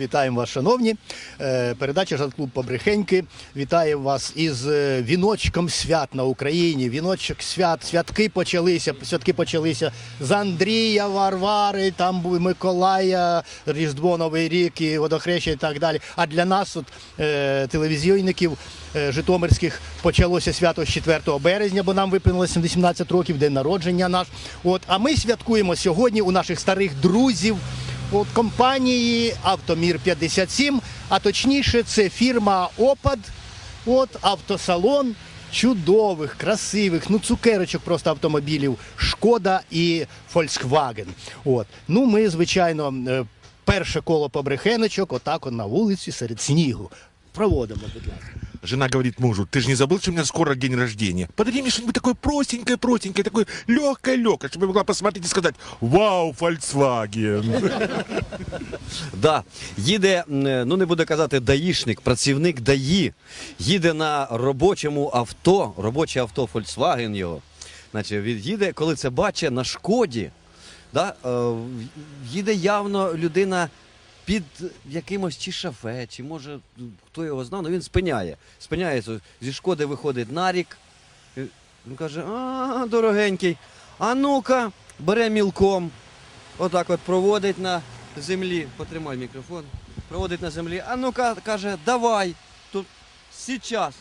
Вітаємо вас, шановні. Е, Передача «Жан-клуб Побрехеньки. Вітає вас із е, віночком свят на Україні. Віночок свят. Святки почалися. Святки почалися з Андрія, Варвари, там Миколая, Різдво, Новий рік і водохреща і так далі. А для нас, от, е, телевізійників житомирських, почалося свято з 4 березня, бо нам виповнилося 18 років, день народження наш. От, а ми святкуємо сьогодні у наших старих друзів. От компанії Автомір 57, а точніше, це фірма Опад, от автосалон чудових, красивих, ну цукерочок просто автомобілів Шкода і Volkswagen. От. Ну, ми, звичайно, е, перше коло побрехеночок, отак на вулиці серед снігу. Проводимо, будь ласка. Жена говорит мужу, ты же не забыл, что у меня скоро день рождения? Подари мне что-нибудь такое простенькое, простенькое, такое легкое, легкое, чтобы я могла посмотреть и сказать, вау, Volkswagen. Да, їде, м, ну не буду казати даїшник, працівник ДАІ, їде на робочому авто, робоче авто Volkswagen його. Значить, він їде, коли це бачить на шкоді, да, е, їде явно людина під якимось чи шафе, чи може хто його знав, але він спиняє. Спиняється, зі шкоди виходить нарік. і Він каже: а, дорогенький, а ну-ка, бере мілком. Отак от проводить на землі. Потримай мікрофон. Проводить на землі. А ну-ка, каже, давай. Тут сейчас.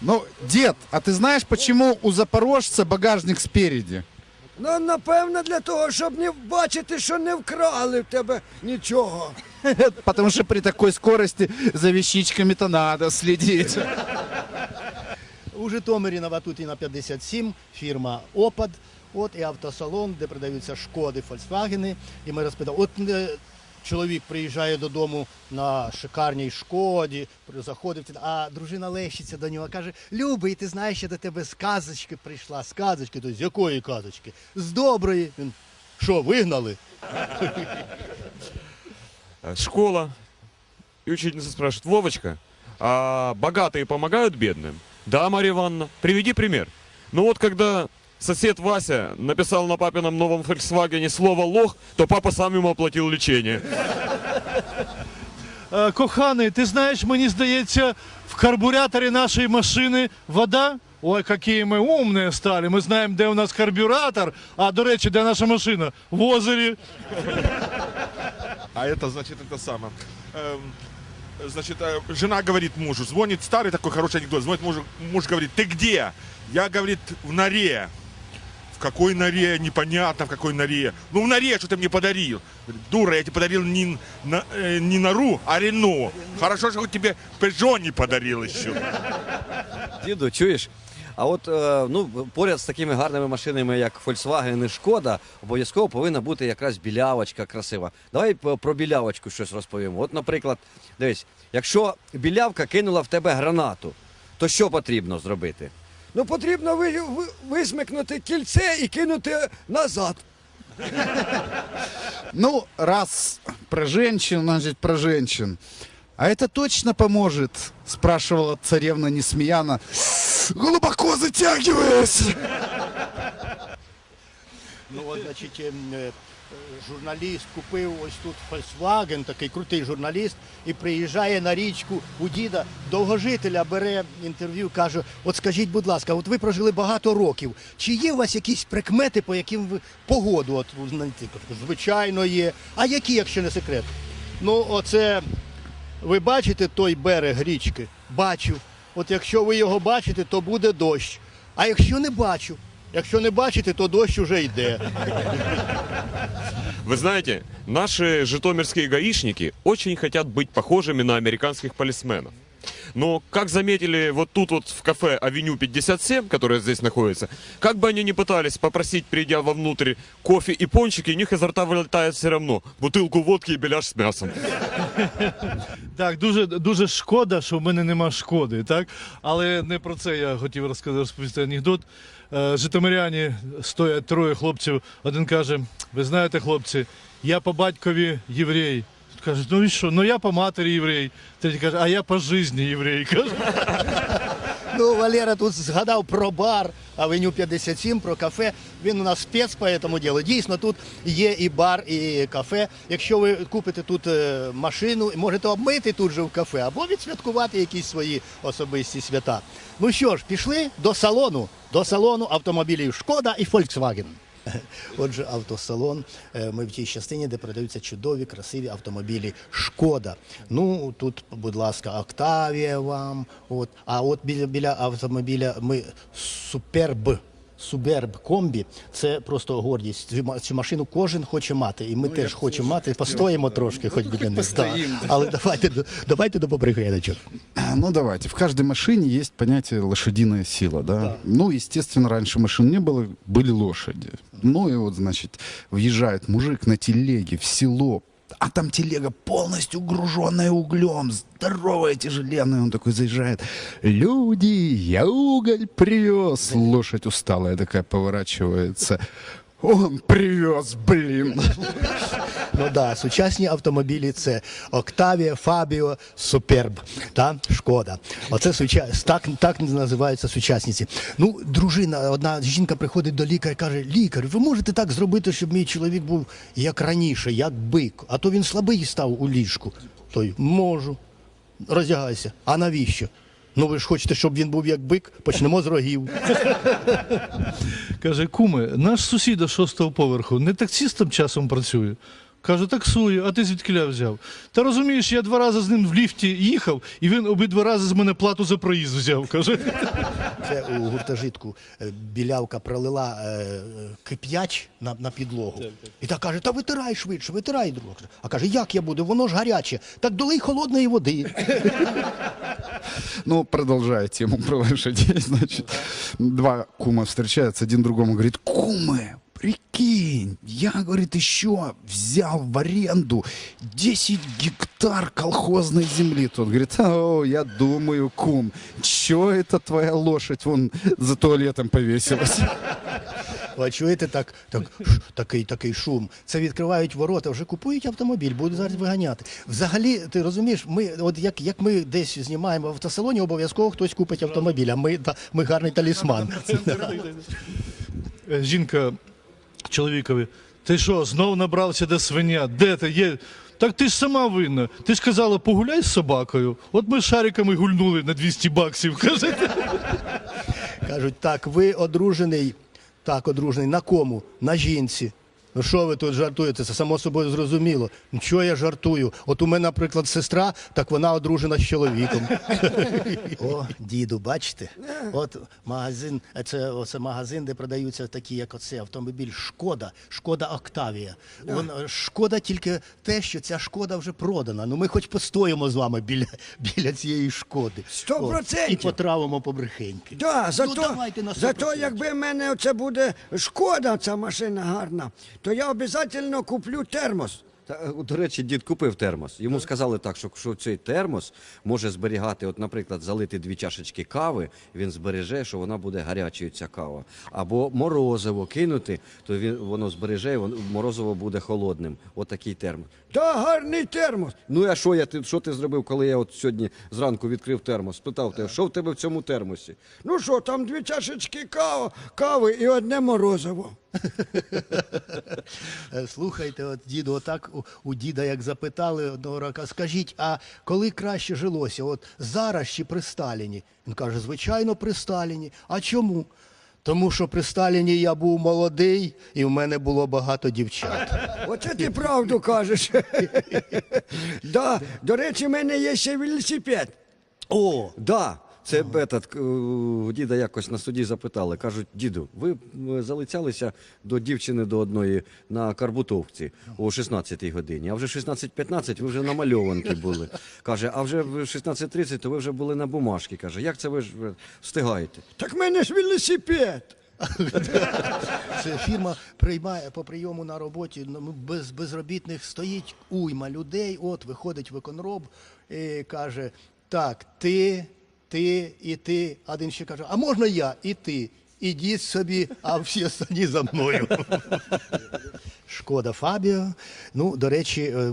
Ну, дед, а ты знаешь, почему у запорожца багажник спереди? Ну, напевно, для того, щоб не бачити, що не вкрали в тебе нічого. Потому что при такой скорости за вещичками-то надо следить. У Житомирі на Ватутіна 57 фірма Опад. От і автосалон, де продаються шкоди, Фольксвагени. І ми розпитали, от е, чоловік приїжджає додому на шикарній шкоді, при- заходить, а дружина лещиться до нього, каже: Любий, ти знаєш, я до тебе з казочки прийшла. З казочки, то з якої казочки? З доброї. Він що, вигнали? Школа. И учительница спрашивает, Вовочка, а богатые помогают бедным? Да, Марья Ивановна, приведи пример. Ну вот когда сосед Вася написал на папином новом Volkswagen слово «лох», то папа сам ему оплатил лечение. Е, Коханий, ти знаєш, мені здається, в карбюраторі нашої машини вода. Ой, які ми умні стали. Ми знаємо, де у нас карбюратор. А до речі, де наша машина? В озері. А это, значит, это самое. Эм, значит, э, жена говорит мужу, звонит старый такой хороший анекдот, звонит мужу, муж говорит, ты где? Я, говорит, в норе. Какой норе? Непонятно, в какой норе. Ну, в норе, что ты мне подарил. Дура, я тебе подарил не, на, э, не нору, а Рено. Хорошо, что тебе Peugeot не подарил еще. Діду, чуєш? А от е, ну, поряд з такими гарними машинами, як Volkswagen і Шкода, обов'язково повинна бути якраз білявочка красива. Давай про білявочку щось розповімо. От, наприклад, дивись, якщо білявка кинула в тебе гранату, то що потрібно зробити? Ну, потрібно ви, ви, висмикнути кільце і кинути назад. Ну, раз про женщин, значит про женщин. А это точно поможет? Спрашивала царевна Несмеяна, глубоко затягиваясь. Ну, от, значить, ем, е, журналіст купив ось тут Volkswagen, такий крутий журналіст, і приїжджає на річку у діда довгожителя, бере інтерв'ю, каже: От скажіть, будь ласка, от ви прожили багато років. Чи є у вас якісь прикмети, по яким ви погоду от Звичайно, є. А які, якщо не секрет? Ну, оце ви бачите той берег річки? Бачу. От якщо ви його бачите, то буде дощ. А якщо не бачу, якщо не бачите, то дощ уже йде. Вы знаете, наши житомирские гаишники очень хотят быть похожими на американских полисменов. Но, как заметили вот тут вот в кафе Авеню 57, которое здесь находится, как бы они ни пытались попросить, придя вовнутрь, кофе и пончики, у них изо рта вылетает все равно бутылку водки и беляш с мясом. Так, дуже, дуже шкода, що в мене нема шкоди, так? Але не про це я хотів розказати, розповісти анекдот. Е, Житомиряні стоять троє хлопців. Один каже: ви знаєте, хлопці, я по батькові єврей. Кажуть, ну і що? Ну я по матері єврей. Третій каже, а я по житті єврей. Каже. Ну, Валера тут згадав про бар, Авеню 57, про кафе. Він у нас спец по цьому ділу. Дійсно, тут є і бар, і кафе. Якщо ви купите тут е, машину, можете обмити тут же в кафе або відсвяткувати якісь свої особисті свята. Ну що ж, пішли до салону, до салону автомобілів Шкода і Volkswagen. Отже, автосалон. е, Ми в тій частині, де продаються чудові, красиві автомобілі Шкода. Ну тут, будь ласка, Октавія вам. От. А от біля, біля автомобіля ми Суперб. Суберб комбі це просто гордість. Цю ма- Цю машину кожен хоче мати, і ми теж хочемо мати. Постоїмо трошки, хоч біля них. Да. постоїмо. Але давайте до- давайте до побригеночок. Ну давайте. В каждой машине есть понятие лошадиная сила, да? Ну, естественно, раньше машин не было, были лошади. Ну и вот, значит, въезжает мужик на телеге в село, а там телега полностью груженная углем, здоровая, тяжеленная. Он такой заезжает. Люди, я уголь привез. Лошадь усталая такая поворачивается. Он привез, блин. Ну да, сучасні автомобілі це Октавія, Фабіо, Суперб та Шкода. Оце суча... так, так називаються сучасниці. Ну, дружина, одна жінка приходить до лікаря каже: лікар, ви можете так зробити, щоб мій чоловік був як раніше, як бик, а то він слабий став у ліжку. Той можу. Роздягайся. А навіщо? Ну ви ж хочете, щоб він був як бик, почнемо з рогів. Каже, куме, наш сусіда шостого поверху не таксистом часом працює. Каже, таксує, а ти звідкиля взяв? Та розумієш, я два рази з ним в ліфті їхав, і він обидва рази з мене плату за проїзд взяв. Каже. Це у гуртожитку е, білявка пролила е, е, кип'яч на, на підлогу. І так каже, та витирай швидше, витирай друг. А каже, як я буду? Воно ж гаряче. Так долий холодної води. Ну, продолжая тему про лошадей, значит, два кума встречаются, один другому говорит, кумы, прикинь, я, говорит, еще взял в аренду 10 гектар колхозной земли. Тот говорит, о, я думаю, кум, че это твоя лошадь вон за туалетом повесилась? А чуєте так, так, такий, такий шум? Це відкривають ворота, вже купують автомобіль, будуть зараз виганяти. Взагалі, ти розумієш, ми, от як, як ми десь знімаємо в автосалоні, обов'язково хтось купить автомобіль, а ми, та, ми гарний талісман. Жінка чоловікові, ти що, знов набрався де свиня? Де ти є? Так ти ж сама винна. Ти ж казала, погуляй з собакою. От ми шариками гульнули на 200 баксів. Каже. Кажуть, так, ви одружений, так, одружений, на кому? На жінці. Ну що ви тут жартуєте? Це само собою зрозуміло. Ну чого я жартую? От у мене, наприклад, сестра, так вона одружена з чоловіком. О, діду, бачите? От магазин, це оце магазин, де продаються такі, як оце автомобіль Шкода, Шкода Октавія. Вон, шкода тільки те, що ця шкода вже продана. Ну ми хоч постоїмо з вами біля, біля цієї шкоди. Сто процентів. І потравимо побрехеньки. Да, зато, давайте на зато якби в мене оце буде шкода, ця машина гарна, то я обов'язково куплю термос. Та, е, до речі, дід купив термос. Йому сказали так, що, що цей термос може зберігати, от, наприклад, залити дві чашечки кави, він збереже, що вона буде гарячою ця кава. Або морозиво кинути, то він воно збереже, і воно- морозиво буде холодним. От такий термос. Та гарний термос. Ну а що я ти що ти зробив, коли я от сьогодні зранку відкрив термос? Спитав тебе, що в тебе в цьому термосі? Ну що, там дві чашечки кави, кави і одне морозиво. Слухайте, от діду, отак у, у діда як запитали одного року, скажіть, а коли краще жилося? От зараз чи при Сталіні? Він каже, звичайно, при Сталіні. А чому? Тому що при Сталіні я був молодий і в мене було багато дівчат. Оце ти правду кажеш. да, до речі, в мене є ще велосипед. О, Да, це бетат, к- у діда якось на суді запитали. Кажуть, діду, ви залицялися до дівчини до одної на Карбутовці о 16-й годині, а вже 16.15 ви вже намальованки були. Каже, а вже в 16.30 то ви вже були на бумажці. Каже, як це ви ж е, встигаєте? Так в мене ж велосипед. це фірма приймає по прийому на роботі ну, без безробітних стоїть уйма людей. От виходить виконроб і каже: так, ти, ти і ти. А один ще каже, а можна я і ти. ідіть собі, а всі останні за мною. Шкода Фабіо. Ну, до речі, е,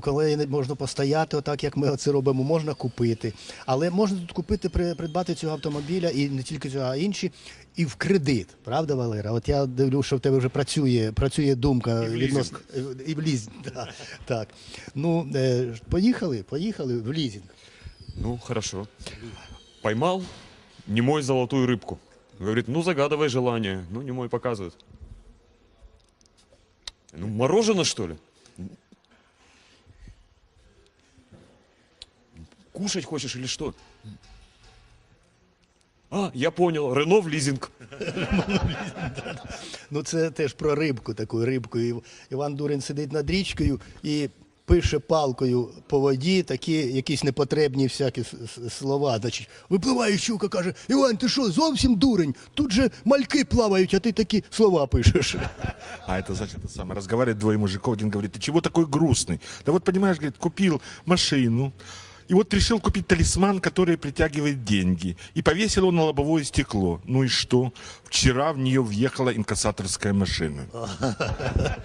коли не можна постояти, отак як ми це робимо, можна купити. Але можна тут купити, при- придбати цього автомобіля і не тільки цього, а інші, і в кредит. Правда, Валера? От я дивлюся, що в тебе вже працює, працює думка відносно і в лізинг. Да, так. Ну, е, поїхали, поїхали в лізинг. Ну, хорошо. Поймал немой золотую рыбку. Говорит, ну загадывай желание. Ну, немой показывает. Ну, мороженое, что ли? Кушать хочешь или что? А, я понял, Рено в лизинг. Ну, це теж про рибку, таку рибку. І Іван Дурин сидить над річкою і пише палкою по воді такі якісь непотребні всякі с- с- слова. Значить, випливає щука, каже: Іван, ти що, зовсім дурень? Тут же мальки плавають, а ти такі слова пишеш. А это значит, это самое, разговаривает двое мужиков, один говорит, ты чего такой грустный? Да вот понимаешь, говорит, купил машину, и вот решил купить талисман, который притягивает деньги. И повесил его на лобовое стекло. Ну и что? Вчера в нее въехала инкассаторская машина.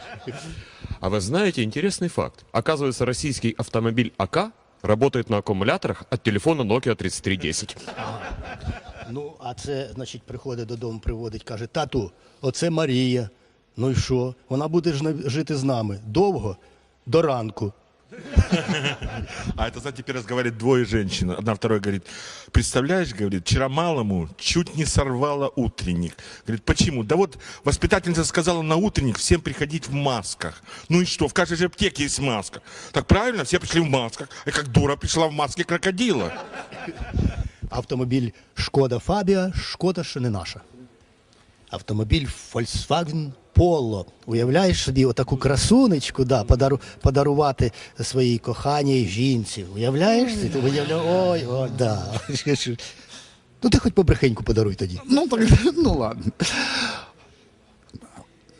А вы знаете интересный факт? Оказывается, российский автомобиль АК работает на аккумуляторах от телефона Nokia 3310. Ну, а це, значить, приходить додому, приводить, каже: тату, оце Марія. Ну і що? Вона буде ж жити з нами довго, до ранку. А это, знаете, теперь разговаривает двое женщин. Одна второй говорит, представляешь, говорит, вчера малому чуть не сорвала утренник. Говорит, почему? Да вот воспитательница сказала на утренник всем приходить в масках. Ну и что, в каждой же аптеке есть маска. Так правильно, все пришли в масках. А как дура пришла в маске крокодила. Автомобіль Шкода Фабія, шкода, що не наша. Автомобіль Volkswagen Polo. Уявляєш собі отаку красунечку, да, подару, подарувати своїй коханій жінці. Уявляєш? Ти ти уявля... Ой, ой, да. Ну ти хоч побрехеньку подаруй тоді. Ну, так, ну ладно.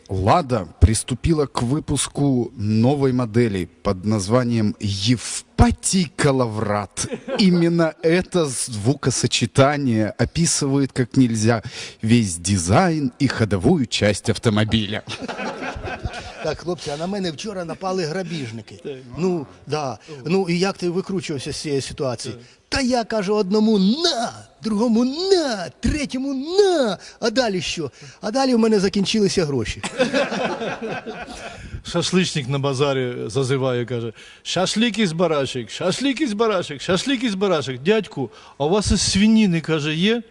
Лада приступила к выпуску новой модели под названием Евпатий Калаврат. Именно это звукосочетание описывает как нельзя весь дизайн и ходовую часть автомобиля. Так, хлопці, а на мене вчора напали грабіжники. Ну, да. Ну і як ти викручувався з цієї ситуації? Та я кажу одному на, другому на, третьому на. А далі що? А далі в мене закінчилися гроші. Шашличник на базарі зазиває, каже: шашлик із барашек, шашлик із барашек, шашлик із барашек. Дядьку, а у вас із свинины, каже, є?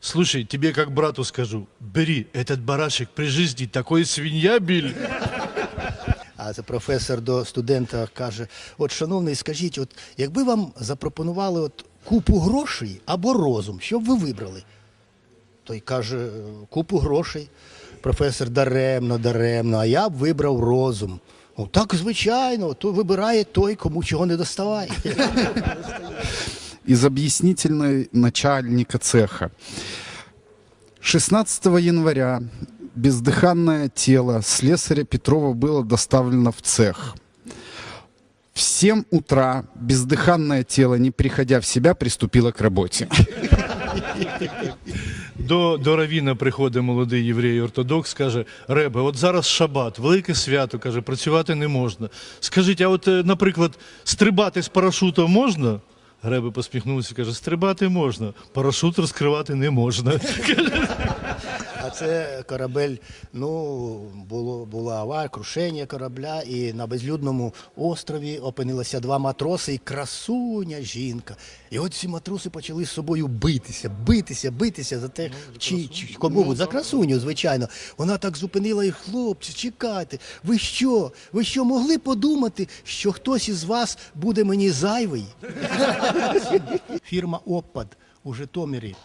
Слушай, тебе как брату скажу, бери этот барашек при жизни такой свинья били. А це професор до студента каже: от, шановний, скажіть, от якби вам запропонували от купу грошей або розум, що б ви вибрали? Той каже, купу грошей. Професор даремно, даремно, а я б вибрав розум. Ну, так, звичайно, то вибирає той, кому чого не доставає. из объяснительной начальника цеха. 16 января бездыханное тело слесаря Петрова было доставлено в цех. В 7 утра бездыханное тело, не приходя в себя, приступило к работе. До, до Равіна приходить молодий єврей ортодокс, каже: Ребе, от зараз шабат, велике свято, каже, працювати не можна. Скажіть, а от, е, наприклад, стрибати з парашутом можна? Гребе посміхнувся, каже, стрибати можна, парашут розкривати не можна. А це корабель, ну, було, була аварія, крушення корабля, і на безлюдному острові опинилися два матроси і красуня жінка. І от ці матроси почали з собою битися, битися, битися за те, чи, чи кому за красуню, звичайно. Вона так зупинила їх, хлопці, чекайте. Ви що? Ви що могли подумати, що хтось із вас буде мені зайвий? Фірма Опад у Житомирі.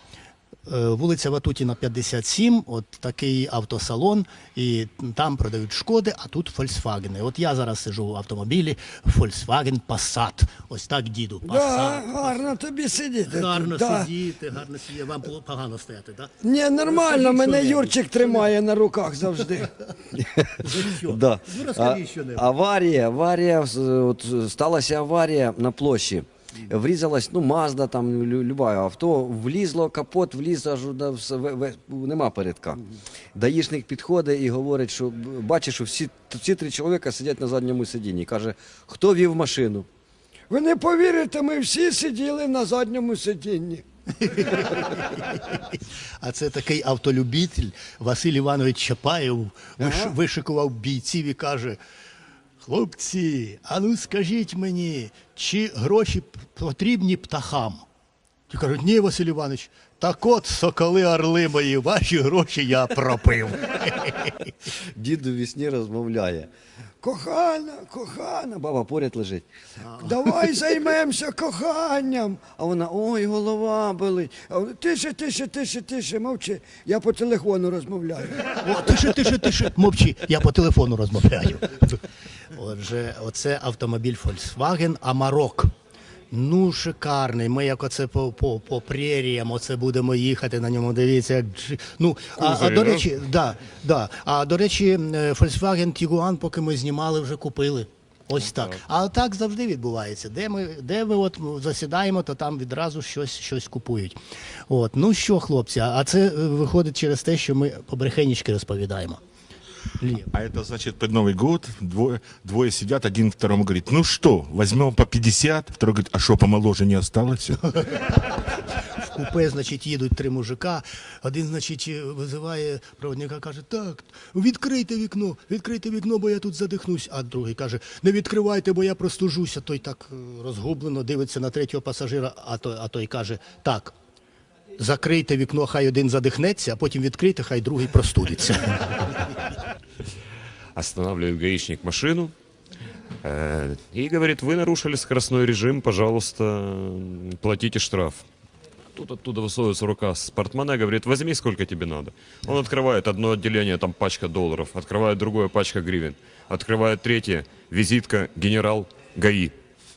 Е, Вулиця Ватутіна, 57, от такий автосалон, і там продають шкоди, а тут Volkswagen. От я зараз сижу в автомобілі Volkswagen Passat. Ось так, діду. Да, Passat. гарно тобі сидіти. Гарно да. сидіти, гарно сидіти. Вам було погано стояти, так? Ні, нормально, Розкажіть мене що-небудь, Юрчик тримає на руках завжди. Да. Ну А, розкажіть що-небудь. аварія, аварія, з- от, сталася аварія на площі. Врізалась, ну, Мазда, там, лю- любе авто, влізло, капот, вліз, аж нема передка. Даїшник підходить і говорить, що б- бачить, що всі, всі три чоловіка сидять на задньому сидінні. Каже, хто вів машину? Ви не повірите, ми всі сиділи на задньому сидінні. А це такий автолюбитель Василь Іванович Чапаєв виш- вишикував бійців і каже: хлопці, а ну скажіть мені, чи гроші потрібні птахам? Ті кажуть, ні, Василь Іванович, так от соколи орли мої, ваші гроші я пропив. Дід у вісні розмовляє. Кохана, кохана, баба поряд лежить. Давай займемося коханням. А вона, ой, голова болить. А Тише, тише, тише, тише, мовчи. Я по телефону розмовляю. О, тише, тише, тише, мовчи, я по телефону розмовляю. Отже, оце автомобіль Volkswagen Amarok. Ну, шикарний. Ми як оце по, по, по преріям, оце будемо їхати на ньому. Дивіться, як ну а, а до речі, да, да. А до речі, е, Volkswagen Tiguan, поки ми знімали, вже купили. Ось так. А так завжди відбувається. Де ми, де ми от засідаємо, то там відразу щось, щось купують. От. Ну що, хлопці, а це е, виходить через те, що ми побрехенічки розповідаємо. Лів. А это значит, под Новый год двое, двое сидят, один второму говорит, ну что, возьмем по 50, второй говорит, а что, помоложе не осталось? В купе, значить, їдуть три мужика. Один, значить, визиває проводника, каже: Так, відкрийте вікно, відкрийте вікно, бо я тут задихнусь. А другий каже: Не відкривайте, бо я простужуся. Той так е, розгублено дивиться на третього пасажира, а той, а той каже: Так. Закрийте вікно, хай один задихнеться, а потім відкрийте, хай другий простудиться. Останавливает гаишник машину э, и говорит, вы нарушили скоростной режим, пожалуйста, платите штраф. Тут оттуда высовывается рука с портмоне, говорит, возьми сколько тебе надо. Он открывает одно отделение, там пачка долларов, открывает другое, пачка гривен, открывает третье, визитка, генерал ГАИ.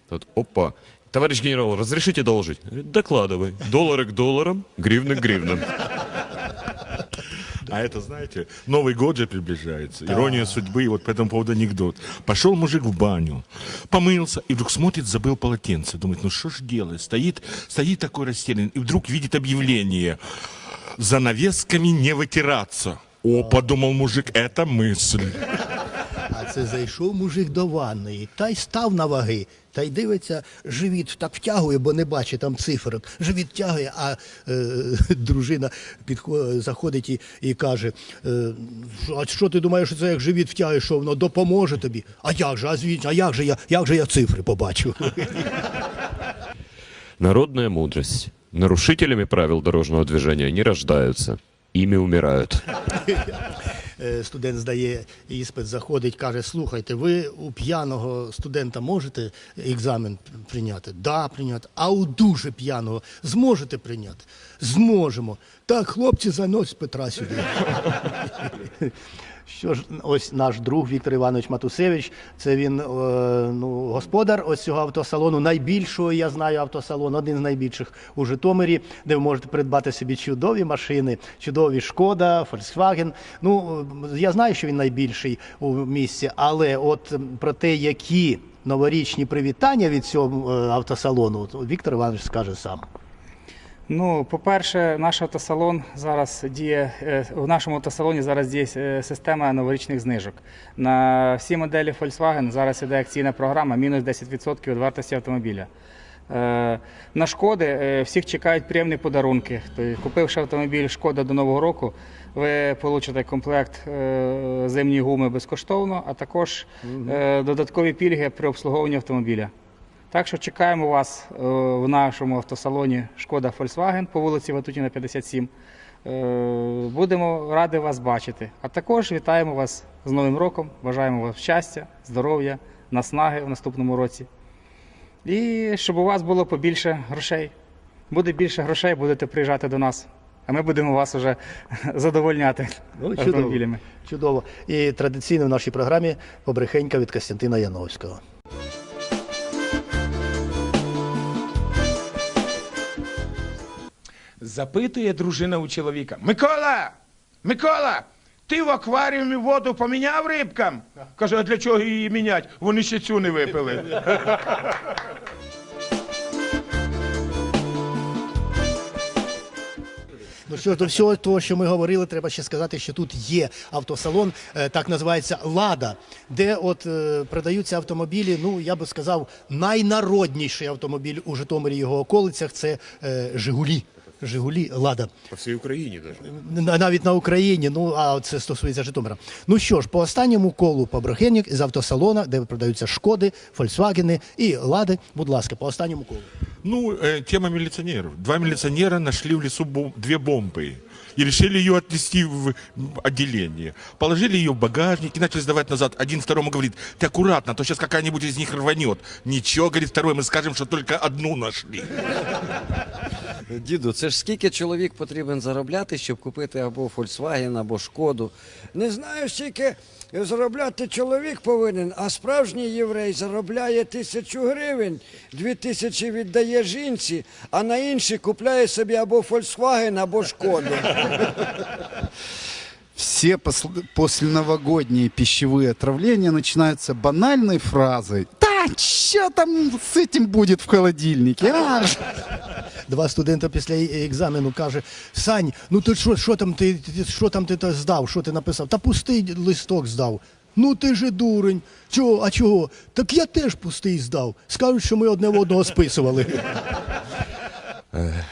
Тут, опа, товарищ генерал, разрешите доложить? Докладывай. Доллары к долларам, гривны к гривнам. А это, знаете, Новый год же приближается. Ирония судьбы, и вот по этому поводу анекдот. Пошел мужик в баню, помылся, и вдруг смотрит, забыл полотенце. Думает, ну что ж делать? Стоит, стоит такой растерянный, и вдруг видит объявление. Занавесками не вытираться. О, подумал мужик, это мысль. А це зайшов мужик до ванної, та й став на ваги, та й дивиться, живіт так втягує, бо не бачить там циферок. Живіт тягує, а е, дружина підходить, заходить і, і каже: е, а що ти думаєш, що це як живіт втягує, що воно допоможе тобі? А як же, а звідси, а як же я, як же я цифри побачу? Народная мудрость. Нарушителями правил дорожного движения не рождаются, ими умирают. Е, Студент здає іспит, заходить, каже: слухайте, ви у п'яного студента можете екзамен прийняти? Да, прийняти. А у дуже п'яного зможете прийняти? Зможемо. Так, хлопці, занось Петра сюди. Що ж, ось наш друг Віктор Іванович Матусевич. Це він е, ну, господар ось цього автосалону, найбільшого, я знаю, автосалон, один з найбільших у Житомирі, де ви можете придбати собі чудові машини, чудові Шкода, Volkswagen. Ну, е, я знаю, що він найбільший у місті, але от про те, які новорічні привітання від цього е, автосалону, Віктор Іванович скаже сам. Ну, по-перше, наш автосалон зараз діє е, в нашому автосалоні зараз діє е, система новорічних знижок. На всі моделі Volkswagen зараз іде акційна програма мінус 10% від вартості автомобіля. Е, На шкоди всіх чекають приємні подарунки. Тобто, купивши автомобіль шкода до Нового року, ви получите комплект зимньої гуми безкоштовно, а також додаткові пільги при обслуговуванні автомобіля. Так що чекаємо вас е, в нашому автосалоні Шкода Volkswagen по вулиці Ватутіна 57. Е, Будемо раді вас бачити. А також вітаємо вас з Новим роком. Бажаємо вам щастя, здоров'я, наснаги в наступному році. І щоб у вас було побільше грошей. Буде більше грошей, будете приїжджати до нас. А ми будемо вас вже задовольняти Ну, чудово. автомобілями. Чудово. І традиційно в нашій програмі побрехенька від Костянтина Яновського. Запитує дружина у чоловіка. Микола! Микола! Ти в акваріумі воду поміняв рибкам? Каже, а для чого її міняти? Вони ще цю не випили. Ну що до всього того, що ми говорили, треба ще сказати, що тут є автосалон, е, так називається Лада, де от е, продаються автомобілі. Ну я би сказав, найнародніший автомобіль у Житомирі його околицях це е, Жигулі. Жигулі Лада. По всей Украине даже. На- навіть на Україні, ну а це стосується Житомира. Ну що ж, по останньому колу по Брехенік з автосалона, де продаються шкоди, Фольксвагени і Лади. Будь ласка, по останньому колу. Ну, э, тема милиционеров. Два милиционера нашли в лесу бом- две бомбы и решили ее отнести в отделение. Положили ее в багажник и начали сдавать назад. Один второму говорит, ты аккуратно, а то сейчас какая-нибудь из них рванет. Ничего, говорит второй, мы скажем, что только одну нашли. Діду, це ж скільки чоловік потрібен заробляти, щоб купити або Volkswagen, або Шкоду. Не знаю, скільки заробляти чоловік повинен, а справжній єврей заробляє тисячу гривень, дві тисячі віддає жінці, а на інші купляє собі або Volkswagen, або Шкоду. Все посл- посленовогодние пищевые отравления начинаются банальной фразой. Да, что там с этим будет в холодильнике? а?» Два студента після е- екзамену каже: Сань, ну ти що, що там ти, ти що там ти та здав? Що ти написав? Та пустий листок здав. Ну ти же дурень. Чого? А чого? Так я теж пустий здав. Скажуть, що ми одне в одного списували.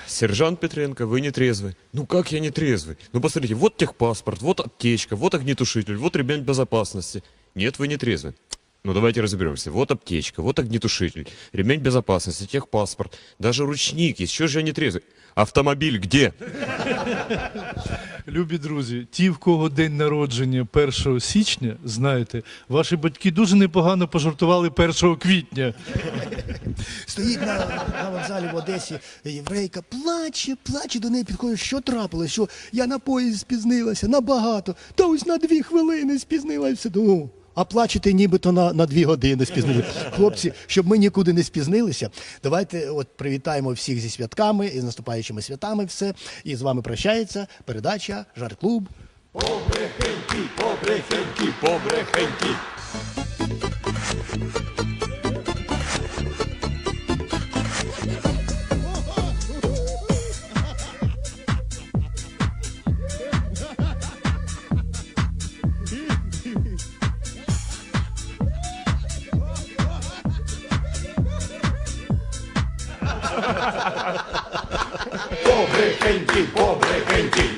Сержант Петренко, вы не трезвый. Ну как я не трезвый? Ну посмотрите, вот техпаспорт, вот аптечка, вот огнетушитель, вот ремень безопасности. Нет, вы не трезвый. Ну давайте разберемся. Вот аптечка, вот огнетушитель, ремень безопасности, техпаспорт, даже ручник есть. Что же я не трезвый? Автомобиль где? Любі друзі, ті, в кого день народження 1 січня, знаєте, ваші батьки дуже непогано пожартували 1 квітня. Стоїть на, на вокзалі в Одесі єврейка, плаче, плаче до неї підходить, що трапилось, що я на поїзд спізнилася набагато, та ось на дві хвилини спізнилася. Ну, а плачете нібито на, на дві години спізнилися. Хлопці, щоб ми нікуди не спізнилися, давайте от привітаємо всіх зі святками і з наступаючими святами все. І з вами прощається передача Жарт-клуб. Побрехеньки, побрехеньки, побрехеньки. Побрехеньки, побрехеньки.